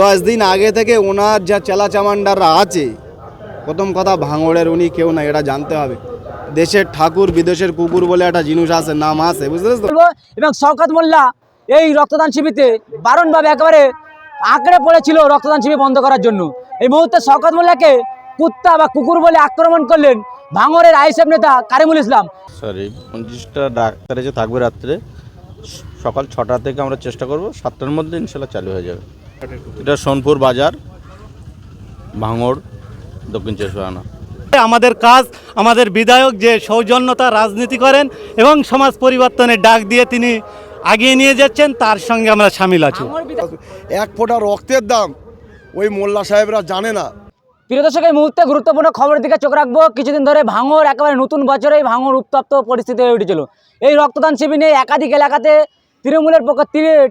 দশ দিন আগে থেকে ওনার যা চেলা চামান্ডাররা আছে প্রথম কথা ভাঙড়ের উনি কেউ না এটা জানতে হবে। দেশের ঠাকুর বিদেশের কুকুর বলে একটা জিনিস আছে নাম আছে বুঝতে পেরেছ? এবং শওকত মোল্লা এই রক্তদান শিবিরতে বারণভাবে একেবারে আঁকড়ে পড়েছিল রক্তদান শিবির বন্ধ করার জন্য। এই মুহূর্তে শওকত মোল্লাকে কুত্তা বা কুকুর বলে আক্রমণ করলেন ভাঙরের আইএসএফ নেতা কারিমুল ইসলাম। সরি পঁচিশটা ডাক্তারে যে থাকবে রাত্রে সকাল ছটা থেকে আমরা চেষ্টা করব সাতটার মধ্যে ইনশাল্লাহ চালু হয়ে যাবে। এটা সোনপুর বাজার ভাঙড় দক্ষিণ চব্বিশ পরগনা। আমাদের কাজ আমাদের বিধায়ক যে সৌজন্যতা রাজনীতি করেন এবং সমাজ পরিবর্তনের ডাক দিয়ে তিনি আগিয়ে নিয়ে যাচ্ছেন তার সঙ্গে আমরা সামিল আছি। এক ফোঁটা রক্তের দাম ওই মোল্লা সাহেবরা জানে না। প্রিয় দর্শক এই মুহূর্তে গুরুত্বপূর্ণ খবরের দিকে চোখ রাখব। কিছুদিন ধরে ভাঙর একেবারে নতুন বছরেই ভাঙর উত্তপ্ত পরিস্থিতি হয়ে উঠেছিল। এই রক্তদান শিবির নিয়ে একাধিক এলাকাতে তৃণমূলের পক্ষ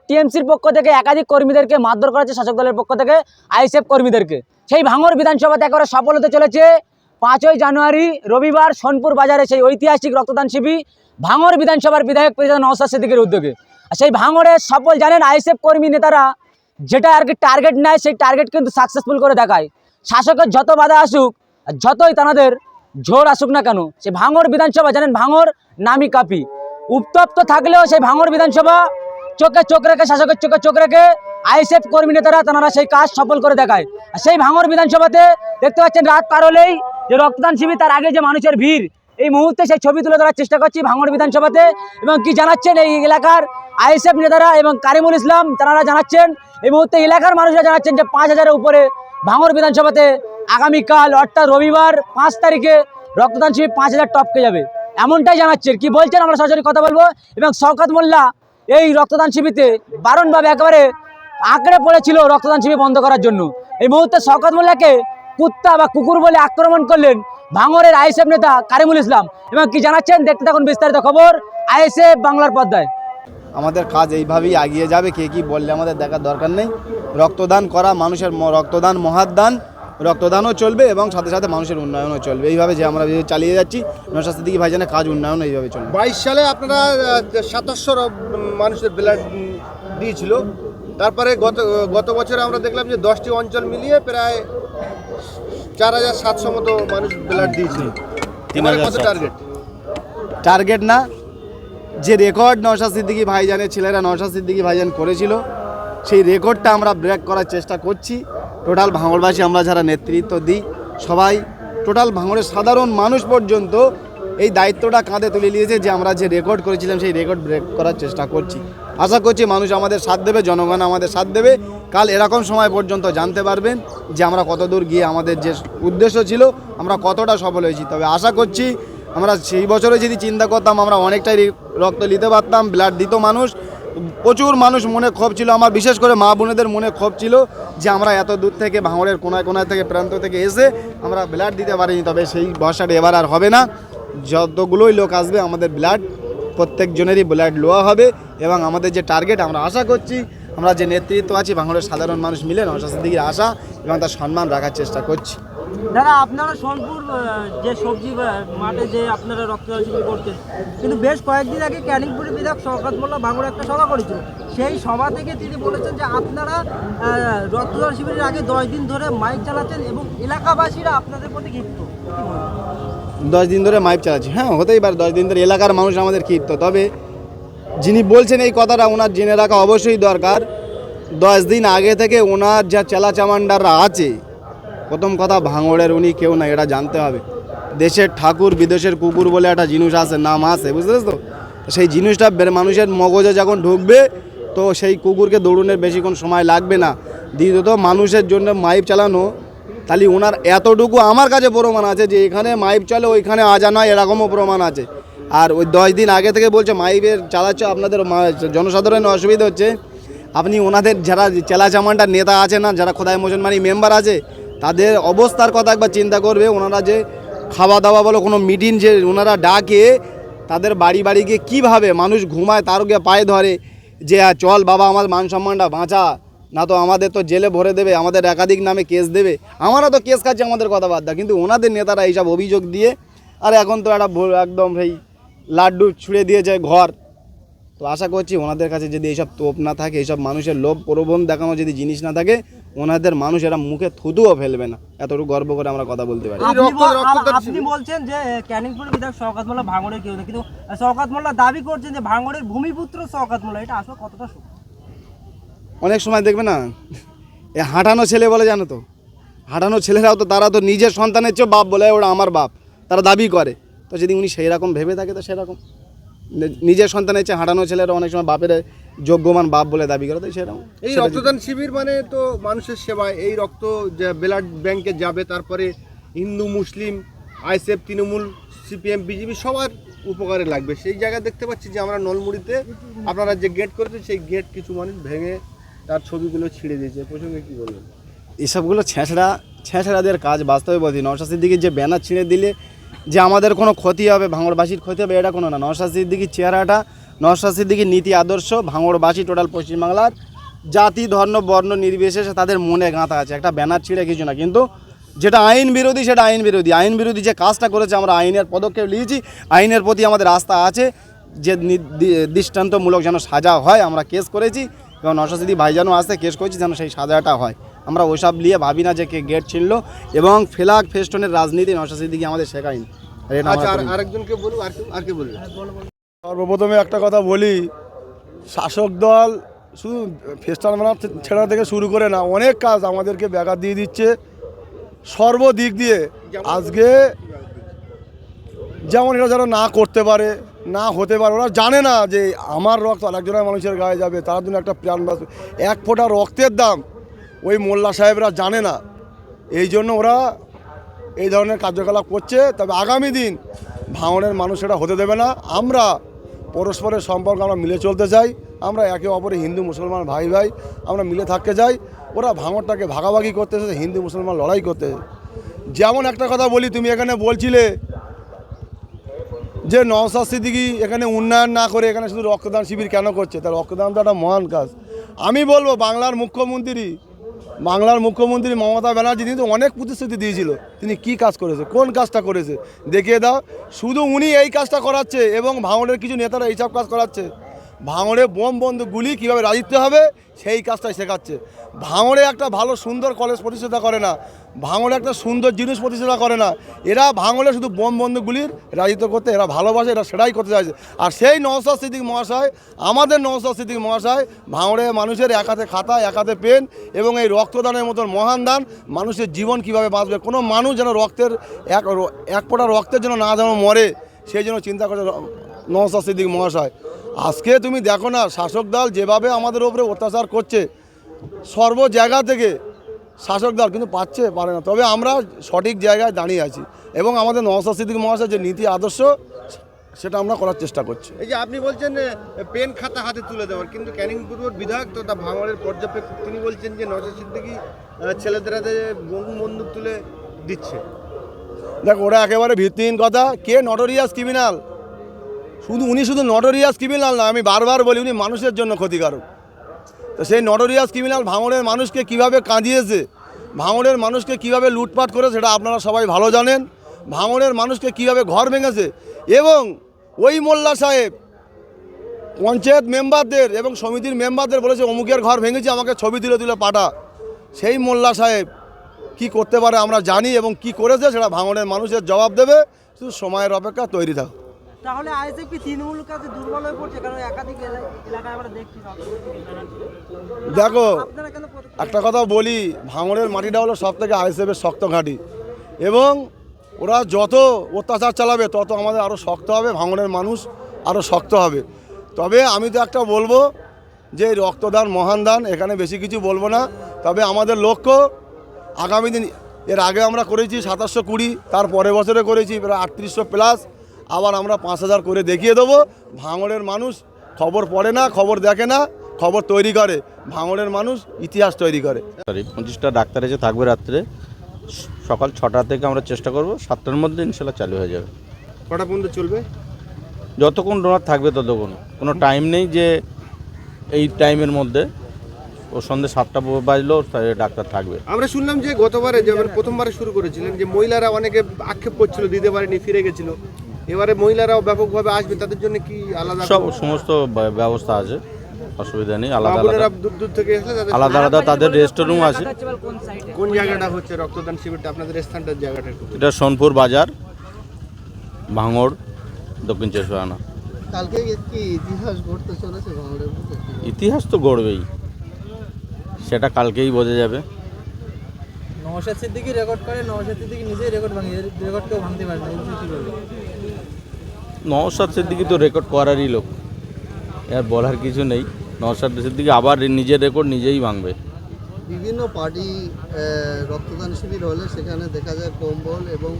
টিএমসির পক্ষ থেকে একাধিক কর্মীদেরকে মারধর করা হচ্ছে শাসক দলের পক্ষ থেকে, আইএসএফ কর্মীদেরকে। সেই ভাঙর বিধানসভাতে একেবারে সফল হতে চলেছে পাঁচই জানুয়ারি, রবিবার সোনপুর বাজারে সেই ঐতিহাসিক রক্তদান শিবির, ভাঙর বিধানসভার বিধায়ক প্রেসিডেন্ট নওসাদ সিদ্দিকের উদ্যোগে। আর সেই ভাঙড়ে সফল জানেন আইএসএফ কর্মী নেতারা, যেটা আর কি টার্গেট নেয়, সেই টার্গেট কিন্তু সাকসেসফুল করে দেখায়। শাসকের যত বাধা আসুক যতই তাদের ঝোর আসুক না কেন সে ভাঙর বিধানসভা জানেন ভাঙর নামি কাপি। উত্তপ্ত থাকলেও সেই ভাঙর বিধানসভা চোখে চোখ রেখে, শাসকের চোখে চোখ রেখে আইএসএফ কর্মী নেতারা তারা সেই কাজ সফল করে দেখায়। আর সেই ভাঙর বিধানসভাতে দেখতে পাচ্ছেন রাত পার হলেই যে রক্তদান শিবির, তার আগে যে মানুষের ভিড়, এই মুহূর্তে সেই ছবি তুলে ধরার চেষ্টা করছি ভাঙর বিধানসভাতে। এবং কি জানাচ্ছেন এই এলাকার আইএসএফ নেতারা এবং কারিমুল ইসলাম, তারা জানাচ্ছেন এই মুহূর্তে এলাকার মানুষরা জানাচ্ছেন যে পাঁচ হাজারের উপরে ভাঙর বিধানসভাতে আগামীকাল, অর্থাৎ রবিবার পাঁচ তারিখে রক্তদান শিবির পাঁচ হাজার টপকে যাবে। এমনটাই জানাচ্ছেন। কি বলছেন? আমরা সরাসরি কথা বলব। এবং শওকত মোল্লা এই রক্তদান শিবিরতে বারণভাবে একেবারে আঁকড়ে পড়েছিল রক্তদান শিবির বন্ধ করার জন্য। এই মুহূর্তে শওকত মোল্লাকে কুত্তা বা কুকুর বলে আক্রমণ করলেন ভাঙরের আইএসএফ নেতা কারিমুল ইসলাম। এবং কি জানাচ্ছেন? দেখতে থাকুন বিস্তারিত খবর আইএসএফ বাংলার পর্দায়। আমাদের কাজ এইভাবেই এগিয়ে যাবে। কে কি বললে আমাদের দেখার দরকার নেই। রক্তদান করা মানুষের রক্তদান, মহাদান রক্তদানও চলবে এবং সাথে সাথে মানুষের উন্নয়নও চলবে। এইভাবে যে আমরা চালিয়ে যাচ্ছি নশা সিদ্দিকি ভাইজানের কাজ উন্নয়ন এইভাবে চলবে। বাইশ সালে আপনারা সাতাশশো মানুষের ব্লাড দিয়েছিল। তারপরে গত গত বছরে আমরা দেখলাম যে দশটি অঞ্চল মিলিয়ে প্রায় চার হাজার সাতশো মতো মানুষ ব্লাড দিয়েছিল। কত টার্গেট টার্গেট না যে রেকর্ড নওশা সিদ্দিকি ভাইজানের ছেলেরা নওশা সিদ্দিকি ভাইজান করেছিল সেই রেকর্ডটা আমরা ব্রেক করার চেষ্টা করছি। টোটাল ভাঙড়বাসী আমরা যারা নেতৃত্ব দিই, সবাই টোটাল ভাঙড়ের সাধারণ মানুষ পর্যন্ত এই দায়িত্বটা কাঁধে তুলে নিয়েছে যে আমরা যে রেকর্ড করেছিলাম সেই রেকর্ড ব্রেক করার চেষ্টা করছি। আশা করছি মানুষ আমাদের সাথ দেবে, জনগণ আমাদের সাথ দেবে। কাল এরকম সময় পর্যন্ত জানতে পারবেন যে আমরা কত দূর গিয়ে আমাদের যে উদ্দেশ্য ছিল, আমরা কতটা সফল হয়েছি। তবে আশা করছি আমরা সেই বছরে যদি চিন্তা করতাম, আমরা অনেকটাই রক্ত নিতে পারতাম ব্লাড দিত মানুষ। প্রচুর মানুষ মনে ক্ষোভ ছিল। আমার বিশেষ করে মা বোনেদের মনে ক্ষোভ ছিল যে আমরা এত দূর থেকে ভাঙড়ের কোনায় কোনায় থেকে প্রান্ত থেকে এসে আমরা ব্লাড দিতে পারিনি। তবে সেই ভরসাটা এবার আর হবে না। যতগুলোই লোক আসবে, আমাদের ব্লাড, প্রত্যেকজনেরই ব্লাড লোয়া হবে এবং আমাদের যে টার্গেট, আমরা আশা করছি, আমরা যে নেতৃত্ব আছি, ভাঙড়ের সাধারণ মানুষ মিলে নশাস্তির দিকে আশা এবং তার সম্মান রাখার চেষ্টা করছি। দাদা, আপনারা সোনপুর যে সবজি মাঠে যে আপনারা রক্তদান শিবির করছেন, কিন্তু বেশ কয়েকদিন আগে ক্যানিংপুরি বিধায়ক শওকত মোল্লা ভাঙড়ে একটা সভা করেছিল। সেই সভা থেকে তিনি বলেছেন যে আপনারা রক্তদান শিবিরের আগে দশ দিন ধরে মাইক চালাচ্ছেন এবং এলাকাবাসীরা আপনাদের প্রতি ক্ষিপ্ত? দশ দিন ধরে মাইক চালাচ্ছি। হ্যাঁ হতেই পারে দশ দিন ধরে এলাকার মানুষ আমাদের কীর্ত তবে যিনি বলছেন এই কথাটা ওনার জেনে রাখা অবশ্যই দরকার। দশ দিন আগে থেকে ওনার যা চেলা চামান্ডাররা আছে প্রথম কথা, ভাঙড়ের উনি কেউ না এটা জানতে হবে। দেশের ঠাকুর বিদেশের কুকুর বলে একটা জিনিস আছে, নাম আছে, বুঝতে তো সেই জিনিসটা মানুষের মগজে যখন ঢুকবে, তো সেই কুকুরকে দৌড়নের বেশিক্ষণ সময় লাগবে না। দ্বিতীয়ত, মানুষের জন্য মাইপ চালানো, তাহলে ওনার এতটুকু আমার কাছে প্রমাণ আছে যে এখানে মাইপ চলে ওইখানে আজান হয়, এরকমও প্রমাণ আছে। আর ওই দশ দিন আগে থেকে বলছে, মাইপের চালাচ্ছ, আপনাদের জনসাধারণের অসুবিধা হচ্ছে। আপনি ওনাদের যারা চেলা চামান্ডার নেতা আছে না, যারা খোদাই মুসলমানি মেম্বার আছে তাদের অবস্থার কথা একবার চিন্তা করবে ওনারা যে খাওয়া দাওয়া বলো কোনো মিটিং যে ওনারা ডাকে তাদের বাড়ি বাড়ি গিয়ে কীভাবে মানুষ ঘুমায় তারও গিয়ে পায়ে ধরে যে "হ্যাঁ, চল বাবা আমার মান সম্মানটা বাঁচা। না তো আমাদের তো জেলে ভরে দেবে আমাদের একাধিক নামে কেস দেবে। আমরা তো কেস খাচ্ছি আমাদের কথা বাদ দাও কিন্তু ওনাদের নেতারা এইসব অভিযোগ দিয়ে আর এখন তো একটা একদম সেই লাড্ডু ছুঁড়ে দিয়েছে ঘর। তো আশা করছি ওনাদের কাছে যদি এইসব তোপ না থাকে এইসব মানুষের লোভ প্রলোভন দেখানো যদি জিনিস না থাকে ওনাদের মানুষ এরা মুখে থুতুও ফেলবে না। এতটুকু গর্ব করে আমরা কথা বলতে পারি। আপনি বলছেন যে ক্যানিংপুর বিধায়ক শওকত মোল্লা ভাঙড়ের কেউ না কিন্তু শওকত মোল্লা দাবি করছেন যে ভাঙড়ের ভূমিপুত্র শওকত মোল্লা এটা আসলে কতটা সত্য? অনেক সময় দেখবে না এ হাঁটানো ছেলে বলে জানো তো হাঁটানো ছেলেরাও তো তারা তো নিজের সন্তানের চেয়েও বাপ বলে ওরা আমার বাপ তারা দাবি করে। তো যদি উনি সেই রকম ভেবে থাকে তো সেরকম। নিজের সন্তানের চেয়ে হাঁটানো ছেলেরা অনেক সময় বাপের যোগ্যমান বাপ বলে দাবি করে তো সেরকম এই রক্তদান শিবির মানে তো মানুষের সেবায় এই রক্ত যে ব্লাড ব্যাংকে যাবে তারপরে Hindu Muslim ISF Trinamool CPM BJP সবার উপকারে লাগবে। সেই জায়গায় দেখতে পাচ্ছি যে আমরা নলমুড়িতে আপনারা যে গেট করেছেন সেই গেট কিছু মানুষ ভেঙে তার ছবিগুলো ছিঁড়ে দিয়েছে। প্রসঙ্গে কি বলবেন? এসবগুলো ছেঁচড়া ছেঁচড়াদের কাজ বাস্তবে বলছি নওশাদ সিদ্দিকির যে ব্যানার ছিঁড়ে দিলে যে আমাদের কোনো ক্ষতি হবে, ভাঙড়বাসীর ক্ষতি হবে, এটা কোনো না। নওশাদ সিদ্দিকির চেহারাটা, নওশাদ সিদ্দিকির নীতি আদর্শ, ভাঙড়বাসী টোটাল পশ্চিমবাংলার জাতি, ধর্ম, বর্ণ, নির্বিশেষে তাদের মনে গাঁথা আছে। একটা ব্যানার ছিঁড়ে কিছু না। কিন্তু যেটা আইন বিরোধী, সেটা আইন বিরোধী। আইন বিরোধী যে কাজটা করেছে, আমরা আইনের পদক্ষেপ নিয়েছি। আইনের প্রতি আমাদের আস্থা আছে যে দৃষ্টান্তমূলক যেন সাজা হয়, আমরা কেস করেছি। এবং নশাসিদি ভাইজানও আসতে কেস করেছি যেন সেই সাজাটা হয়। আমরা ওইসব নিয়ে ভাবি না যে কে গেট ছিনলো এবং ফেলাক ফেস্টনের রাজনীতি নশাসিদিকে আমাদের শেখায়নি। আর এটা আমরা আচ্ছা। আরেকজনকে বলুন আর কে বলবেন সর্বপ্রথমে একটা কথা বলি শাসক দল শুধু ফেস্টাল মানা ছেড়া থেকে শুরু করে না অনেক কাজ আমাদেরকে ব্যাঘাত দিয়ে দিচ্ছে। সর্বদিক দিয়ে আজকে যেমন এরা যারা না করতে পারে না হতে পারে ওরা জানে না যে আমার রক্ত আরেকজনের মানুষের গায়ে যাবে তার জন্য একটা প্রাণ বাঁচবে এক ফোঁটা রক্তের দাম ওই মোল্লা সাহেবরা জানে না। এই জন্য ওরা এই ধরনের কার্যকলাপ করছে। তবে আগামী দিন ভাঙনের মানুষ এটা হতে দেবে না। আমরা পরস্পরের সম্পর্ক আমরা মিলে চলতে চাই। আমরা একে অপরে হিন্দু মুসলমান ভাই ভাই আমরা মিলে থাকতে চাই। ওরা ভাঙরটাকে ভাগাভাগি করতেছে হিন্দু মুসলমান লড়াই করতেছে যেমন একটা কথা বলি, তুমি এখানে বলছিলে যে নওসাদ সিদ্দিকি এখানে উন্নয়ন না করে এখানে শুধু রক্তদান শিবির কেন করছে? তার রক্তদান তো একটা মহান কাজ। আমি বলব, বাংলার মুখ্যমন্ত্রী বাংলার মুখ্যমন্ত্রী মমতা ব্যানার্জি কিন্তু অনেক প্রতিশ্রুতি দিয়েছিল। তিনি কি কাজ করেছে, কোন কাজটা করেছে, দেখিয়ে দাও। শুধু উনি এই কাজটা করাচ্ছে এবং ভাঙনের কিছু নেতারা এইসব কাজ করাচ্ছে। ভাঙড়ে বোম বন্দুক গুলি কীভাবে রাজিতে হবে, সেই কাজটাই শেখাচ্ছে। ভাঙড়ে একটা ভালো সুন্দর কলেজ প্রতিষ্ঠাতা করে না, ভাঙড়ে একটা সুন্দর জিনিস প্রতিষ্ঠাতা করে না। এরা ভাঙড়ে শুধু বোম বন্দুকগুলির রাজিত করতে, এরা ভালোবাসে, এরা সেটাই করতে চাইছে। আর সেই নওসাদ সিদ্দিক মহাশয়, আমাদের নওসাদ সিদ্দিক মহাশয়, ভাঙড়ে মানুষের এক হাতে খাতা, এক হাতে পেন এবং এই রক্তদানের মতন মহান দান মানুষের জীবন কীভাবে বাঁচবে? কোনো মানুষ যেন রক্তের এক এক ফোঁটা রক্তের জন্য না যেন মরে, সেই জন্য চিন্তা করে নওসাদ সিদ্দিক মহাশয়। আজকে তুমি দেখো না শাসক দল যেভাবে আমাদের উপরে অত্যাচার করছে সর্ব জায়গা থেকে শাসক দল কিন্তু পাচ্ছে পারে না। তবে আমরা সঠিক জায়গায় দাঁড়িয়ে আছি এবং আমাদের নওসাদ সিদ্দিক মহাশয় যে নীতি আদর্শ সেটা আমরা করার চেষ্টা করছি। এই যে আপনি বলছেন পেন খাতা হাতে তুলে দেওয়ার কিন্তু ক্যানিং পূর্বর বিধায়ক তথা ভাঙড়ের পর্যবেক্ষক তিনি বলছেন যে নজর সিদ্দিকি ছেলেদের হাতে বন্দুক বন্দুক তুলে দিচ্ছে। দেখ ওরা একেবারে ভিত্তিহীন কথা। কে নটোরিয়াস ক্রিমিনাল শুধু উনি শুধু নটোরিয়াস ক্রিমিনাল না, আমি বারবার বলি উনি মানুষের জন্য ক্ষতিকারক। তো সেই নটোরিয়াস ক্রিমিনাল ভাঙড়ের মানুষকে কীভাবে কাঁদিয়েছে ভাঙড়ের মানুষকে কীভাবে লুটপাট করে সেটা আপনারা সবাই ভালো জানেন ভাঙড়ের মানুষকে কীভাবে ঘর ভেঙেছে এবং ওই মোল্লা সাহেব পঞ্চায়েত মেম্বারদের এবং সমিতির মেম্বারদের বলেছে, অমুকের ঘর ভেঙেছে, আমাকে ছবি তুলে তুলে পাঠা। সেই মোল্লা সাহেব কি করতে পারে আমরা জানি এবং কি করেছে সেটা ভাঙনের মানুষের জবাব দেবে। শুধু সময়ের অপেক্ষা তৈরি থাকো তাহলে আইএসএফ তৃণমূল কাছে দুর্বল হয়ে পড়ছে? কারণ একাধিক এলাকায় আমরা দেখছি দেখো একটা কথা বলি ভাঙড়ের মাটিটা হলো সব থেকে আইএসএফের শক্ত ঘাঁটি। এবং ওরা যত অত্যাচার চালাবে তত আমাদের আরও শক্ত হবে ভাঙড়ের মানুষ আরও শক্ত হবে। তবে আমি তো একটা বলব যে রক্তদান মহান দান এখানে বেশি কিছু বলব না। তবে আমাদের লক্ষ্য আগামী দিন এর আগে আমরা করেছি সাতাশশো কুড়ি তার পরের বছরে করেছি প্রায় আটত্রিশশো প্লাস। আবার আমরা পাঁচ হাজার করে দেখিয়ে দেবো। ভাঙড়ের মানুষ খবর পড়ে না খবর দেখে না খবর তৈরি করে। ভাঙড়ের মানুষ ইতিহাস তৈরি করে। সরি পঁচিশটা ডাক্তার এসে থাকবে রাত্রে। সকাল ছটা থেকে আমরা চেষ্টা করব সাতটার মধ্যে ইনশাল্লাহ চালু হয়ে যাবে। কটা পর্যন্ত চলবে? যতক্ষণ ডোনার থাকবে ততক্ষণ। কোনো টাইম নেই যে এই টাইমের মধ্যে। ও সন্ধ্যে সাতটা বাজলেও তাই ডাক্তার থাকবে। আমরা শুনলাম যে গতবারে যেমন প্রথমবারে শুরু করেছিলেন যে মহিলারা অনেকে আক্ষেপ করছিল দিতে পারেনি ফিরে গেছিল। এবারে মহিলারাও ব্যাপকভাবে আসবে তাদের জন্য কি আলাদা সব সমস্ত ব্য- ব্যবস্থা আছে অসুবিধা নেই আলাদা আলাদা। দূর দূর থেকে এসে আলাদা আলাদা তাদের রেস্ট রুম আছে। কোন জায়গাটা হচ্ছে রক্তদান শিবিরটা? আপনাদের স্থানটার জায়গাটা এটা সোনপুর বাজার ভাঙড় দক্ষিণ চব্বিশ পরগনা। কালকে কি ইতিহাস ঘটতে চলেছে বাংলার বুকে? ইতিহাস তো গড়বেই সেটা কালকেই বোঝা যাবে। নওশাদ সিদ্দিকি রেকর্ড করে নওশাদ সিদ্দিকি নিজেই রেকর্ড ভাঙে রেকর্ড কেউ ভাঙতে পারে না এই বিষয়ে কি বলবেন নওশাদ সিদ্দিকি তো রেকর্ড করারই লোক। এর বলার কিছু নেই। নওশাদ সিদ্দিকি আবার নিজের রেকর্ড নিজেই ভাঙবে। বিভিন্ন পার্টি রক্তদান শিবির হলে সেখানে দেখা যায় কম্বল এবং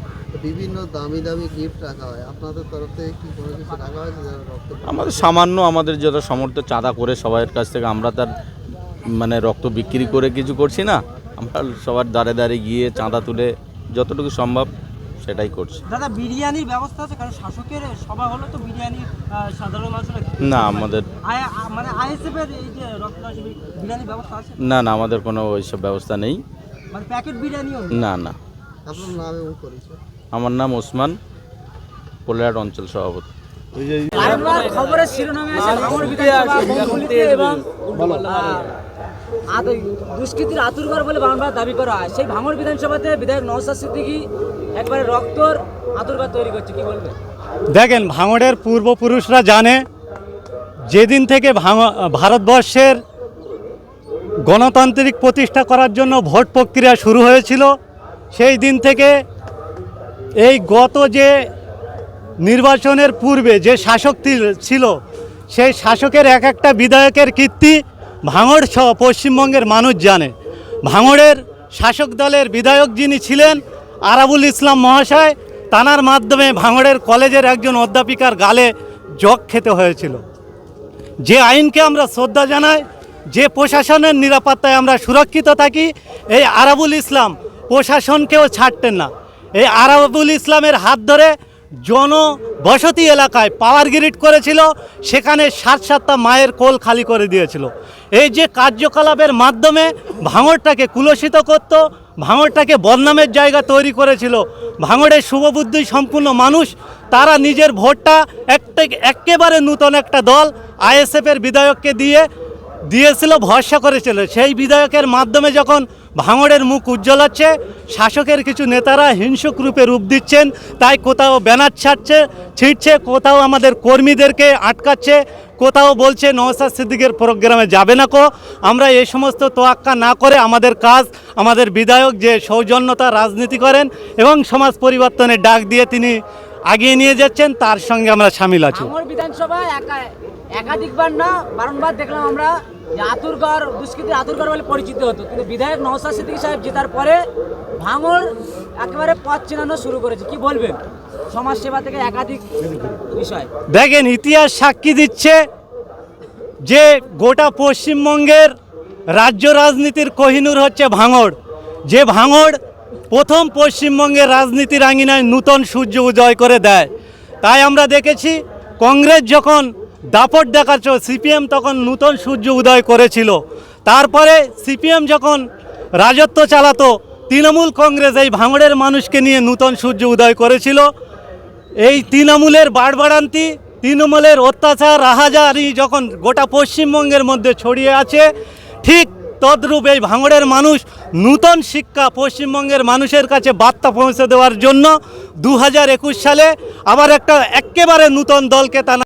বিভিন্ন দামি দামি গিফট রাখা হয়। আপনাদের তরফ থেকে কি কোনো কিছু রাখা হয়েছে যারা রক্ত আমাদের সামান্য আমাদের যত সমর্থ চাঁদা করে সবার কাছ থেকে আমরা তার মানে রক্ত বিক্রি করে কিছু করছি না। আমরা সবার দাঁড়ে দাঁড়ে গিয়ে চাঁদা তুলে যতটুকু সম্ভব সেটাই করছি দাদা বিরিয়ানির ব্যবস্থা আছে কারণ শাসকের সভা হলো তো বিরিয়ানি সাধারণ মানুষরা না আমাদের মানে আইএসএফ এর এই যে রক্তদান বিরিয়ানির ব্যবস্থা আছে না না আমাদের কোনো ওইসব ব্যবস্থা নেই মানে প্যাকেট বিরিয়ানিও না না আপনার নাম এবং পরিচয় আমার নাম ওসমান পোলাহাট অঞ্চল সভাপতি খবরের শিরোনামে আছে এবং দুষ্কৃতির আতুরঘর বলে বারবার দাবি করা হয়। সেই ভাঙড় বিধানসভাতে বিধায়ক নওশাদ সিদ্দিকী একবারে রক্তর আতুরঘর তৈরি করছে, কি বলবে দেখেন, ভাঙড়ের পূর্বপুরুষরা জানে, যেদিন থেকে ভারতবর্ষের গণতান্ত্রিক প্রতিষ্ঠা করার জন্য ভোট প্রক্রিয়া শুরু হয়েছিল, সেই দিন থেকে এই গত যে নির্বাচনের পূর্বে যে শাসক ছিল, সেই শাসকের এক একটা বিধায়কের কীর্তি ভাঙড় সহ পশ্চিমবঙ্গের মানুষ জানে। ভাঙড়ের শাসক দলের বিধায়ক যিনি ছিলেন আরাবুল ইসলাম মহাশয়, তানার মাধ্যমে ভাঙড়ের কলেজের একজন অধ্যাপিকার গালে জগ খেতে হয়েছিল। যে আইনকে আমরা শ্রদ্ধা জানাই, যে প্রশাসনের নিরাপত্তায় আমরা সুরক্ষিত থাকি, এই আরাবুল ইসলাম প্রশাসনকেও ছাড়তেন না। এই আরাবুল ইসলামের হাত ধরে জনবসতি এলাকায় পাওয়ার গ্রিড করেছিল, সেখানে সাত সাতটা মায়ের কোল খালি করে দিয়েছিল। এই যে কার্যকলাপের মাধ্যমে ভাঙড়টাকে কুলসিত করত, ভাঙড়টাকে বদনামের জায়গা তৈরি করেছিল, ভাঙড়ের শুভবুদ্ধি সম্পূর্ণ মানুষ, তারা নিজের ভোটটা একটা, একেবারে নূতন একটা দল, আইএসএফের বিধায়ককে দিয়ে, দিয়েছিল, ভরসা করেছিল। সেই বিধায়কের মাধ্যমে যখন ভাঙড়ের মুখ উজ্জ্বল হচ্ছে। শাসকের কিছু নেতারা হিংসুক রূপে রূপ দিচ্ছেন, তাই কোথাও ব্যানার ছাড়ছে, ছিঁড়ছে, কোথাও আমাদের কর্মীদেরকে আটকাচ্ছে, কোথাও বলছে নওসাদ সিদ্দিকের প্রোগ্রামে যাবে না কো। আমরা এই সমস্ত তোয়াক্কা না করে আমাদের কাজ, আমাদের বিধায়ক যে সৌজন্যতা রাজনীতি করেন এবং সমাজ পরিবর্তনের ডাক দিয়ে তিনি আগিয়ে নিয়ে যাচ্ছেন তার সঙ্গে আমরা সামিল আছি। ভাঙড় বিধানসভা একা একাধিকবার না বারংবার দেখলাম আমরা যে আতুরগড় দুষ্কৃতির আতুরগড় বলে পরিচিত হতো। কিন্তু বিধায়ক নওশাদ সিদ্দিকী সাহেব জেতার পরে ভাঙড় একেবারে পথ চেনানো শুরু করেছে। কি বলবেন? সমাজ সেবা থেকে একাধিক বিষয়। দেখেন ইতিহাস সাক্ষী দিচ্ছে যে গোটা পশ্চিমবঙ্গের রাজ্য রাজনীতির কোহিনূর হচ্ছে ভাঙড়। যে ভাঙড় প্রথম পশ্চিমবঙ্গের রাজনীতির আঙিনায় নূতন সূর্য উদয় করে দেয়। তাই আমরা দেখেছি, কংগ্রেস যখন দাপট দেখাচ্ছ সিপিএম তখন নূতন সূর্য উদয় করেছিল। তারপরে সিপিএম যখন রাজত্ব চালাতো, তৃণমূল কংগ্রেস এই ভাঙড়ের মানুষকে নিয়ে নূতন সূর্য উদয় করেছিল। এই তৃণমূলের বাড়বাড়ান্তি, তৃণমূলের অত্যাচার, রাহাজারি যখন গোটা পশ্চিমবঙ্গের মধ্যে ছড়িয়ে আছে, ঠিক তদ্রূপ এই ভাঙড়ের মানুষ নূতন শিক্ষা পশ্চিমবঙ্গের মানুষের কাছে বার্তা পৌঁছে দেওয়ার জন্য দু হাজার একুশ সালে আবার একটা একেবারে নূতন দলকে তারা